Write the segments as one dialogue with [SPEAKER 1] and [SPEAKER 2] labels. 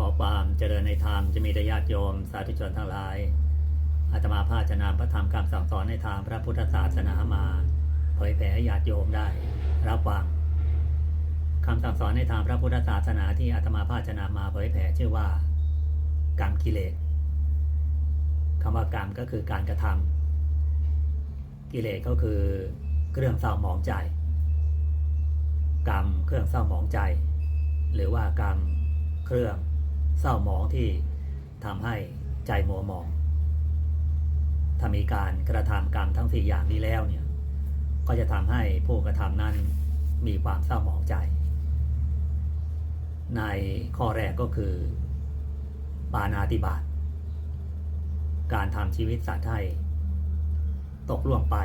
[SPEAKER 1] ขอความเจริญในธรรมจะมีแต่ญาติโยมสาธุชนทั้งหลาย อาตมาภาพจะนำพระธรรมคำสั่งสอนในทางพระพุทธศาสนามา เผยแผ่ให้ญาติโยมได้ รับฟังคำสั่งสอนในทางพระพุทธศาสนาที่อาตมาภาพจะนำมาเผยแผ่ชื่อว่ากรรมกิเลสคำว่ากรรมก็คือการกระทำกิเลสก็คือเครื่องเศร้าหมองใจ กรรมเครื่องเศร้าหมองใจ หรือว่ากรรมเครื่อง เศร้าหมองที่ทำให้ใจมัวหมอง ถ้ามีการกระทำกรรมทั้งสี่อย่างนี้แล้วเนี่ย ก็จะทำให้ผู้กระทำนั้นมีความเศร้าหมองใจ ในข้อแรกก็คือ ปานาติบาต การทำชีวิตสัตว์ให้ตกล่วงไป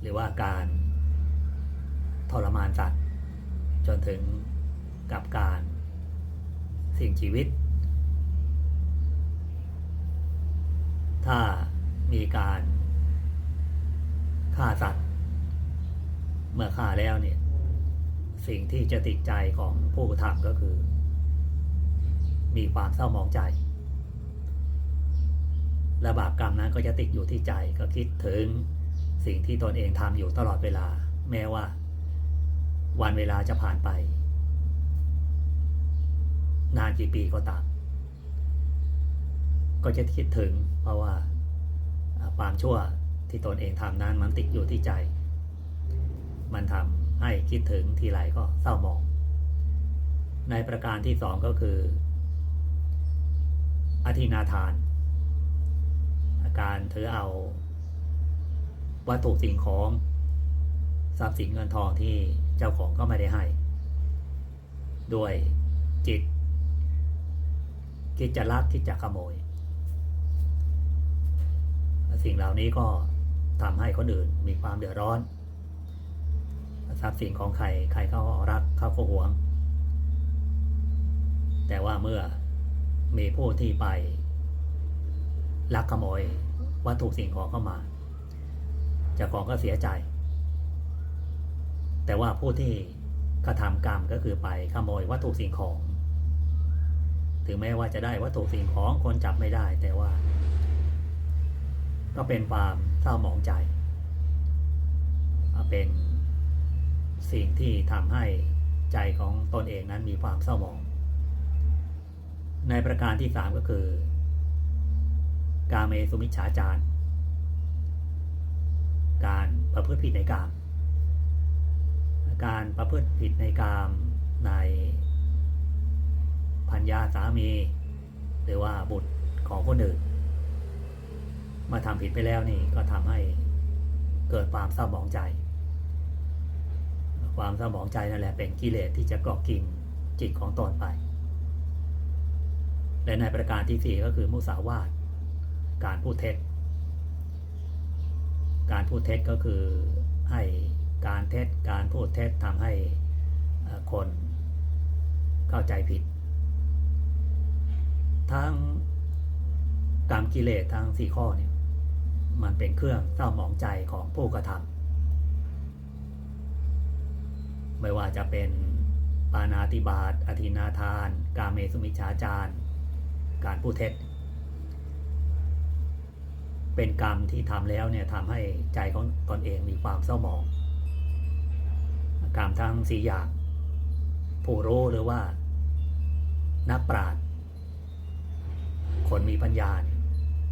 [SPEAKER 1] หรือว่าการทรมานสัตว์จนถึงกับการ สิ่งชีวิต ถ้ามีการฆ่าสัตว์ เมื่อฆ่าแล้วเนี่ย สิ่งที่จะติดใจของผู้ทำก็คือ มีความเศร้าหมองใจและบาปกรรมนั้นก็จะติดอยู่ที่ใจก็คิดถึงสิ่งที่ตนเองทำอยู่ตลอดเวลา แม้ว่า วันเวลาจะผ่านไป นานกี่ปีก็ตาม ก็จะคิดถึงเพราะว่าความชั่วที่ตนเองทำนั้นมันติดอยู่ที่ใจ มันทำให้คิดถึงทีไรก็เศร้าหมอง ในประการที่สองก็คือ อธินาทานอาการถือเอาวัตถุสิ่งของทรัพย์สินเงินทองที่เจ้าของก็ไม่ได้ให้ ด้วยจิต คิดจะลักคิดจะขโมย สิ่งเหล่านี้ก็ทำให้คนอื่นมีความเดือดร้อนทรัพย์สินของใครใครเขารักเขาก็หวง แต่ว่าเมื่อมีผู้ที่ไปลักขโมยวัตถุสิ่งของเข้ามาเจ้าของก็เสียใจ แต่ว่าผู้ที่กระทำกรรมก็คือไปขโมยวัตถุสิ่งของ ถึงแม้ว่าจะได้วัตถุสิ่งของคนจับไม่ได้ แต่ว่า ก็เป็นความเศร้าหมองใจเป็นสิ่งที่ทำให้ใจของตนเองนั้นมีความเศร้าหมอง ในประการที่สามก็คือ กาเมสุมิชฌาจารการประพฤติผิดในกาม การประพฤติผิดในกามใน พัญญาสามี หรือว่าบุตรของคนอื่นมาทำผิดไปแล้วนี่ก็ทำให้เกิดความเศร้าหมองใจ ความเศร้าหมองใจนั่นแหละเป็นกิเลสที่จะกาะกินจิตของตนไป และในประการที่สี่ก็คือมุสาวาทการพูดเท็จ การพูดเท็จก็คือให้การเท็จการพูดเท็จทำให้คนเข้าใจผิด ทั้งกรรมกิเลสทั้งสี่ข้อเนี่ยมันเป็นเครื่องเศร้าหมองใจของผู้กระทำไม่ว่าจะเป็นปานาติบาตอธินาทาน กาเมสุมิชาจารการพูดเท็จ เป็นกรรมที่ทำแล้วเนี่ยทำให้ใจของตนเองมีความเศร้าหมอง กรรมทั้งสี่อย่าง ผู้รู้หรือว่านักปราชญ์ คนมีปัญญาเนี่ย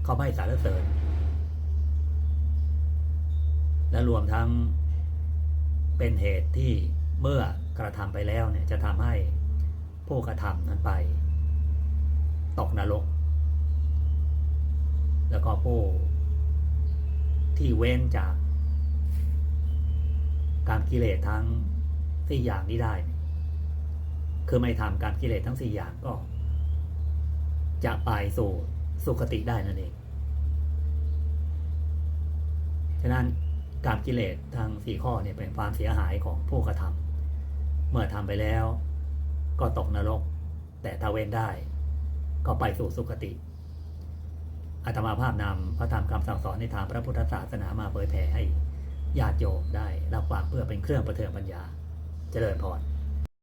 [SPEAKER 1] เขาไม่สารเสริญ และรวมทั้งเป็นเหตุที่เมื่อกระทำไปแล้วเนี่ยจะทำให้ผู้กระทำนั้นไป ตกนรก แล้วก็ผู้ที่เว้นจาก การกิเลสทั้งสี่อย่างนี้ได้ คือไม่ทำการกิเลสทั้งสี่อย่างก็ จะไปสู่สุคติได้นั่นเอง ฉะนั้นการกิเลสทางสี่ข้อเนี่ยเป็นความเสียหายของผู้กระทำเมื่อทำไปแล้วก็ตกนรก แต่ถ้าเว้นได้ ก็ไปสู่สุคติอาตมาภาพนำพระธรรมคำสั่งสอนในทางพระพุทธศาสนามาเผยแผ่ให้ญาติโยมได้รับฟังเพื่อเป็นเครื่องประเทืองปัญญา เจริญพร